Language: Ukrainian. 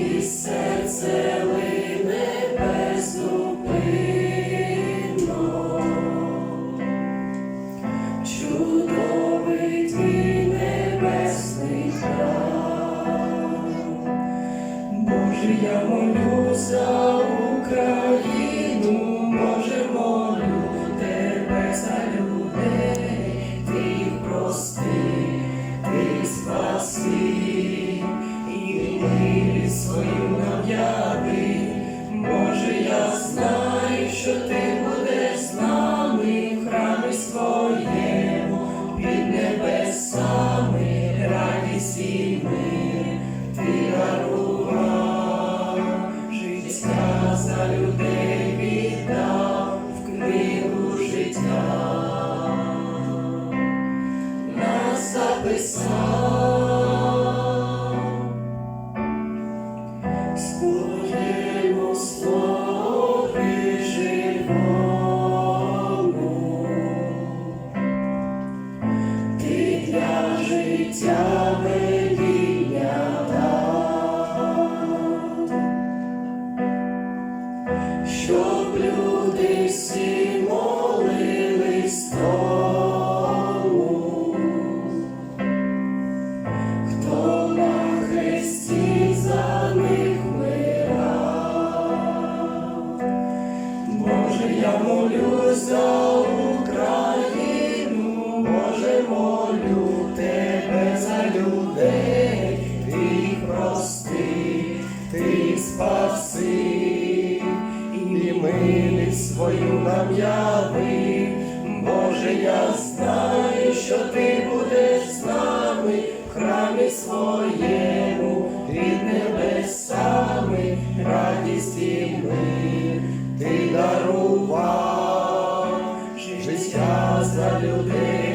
і серце лине безупинно. Чудовий твій небесний храм, Боже, я молю за милість свою. Боже, я знаю, що ти будеш з нами в храмі своєму, під небесами, радість і мир, ти дарував, життя за людей віддав в книгу життя нас записав. Дав, щоб люди всі молились тому, хто на хресті за них вмирав. Боже, я молюсь за нам. Боже, я знаю, що ти будеш з нами в храмі своєму, під небесами, радість і мир, ти дарував життя за людей.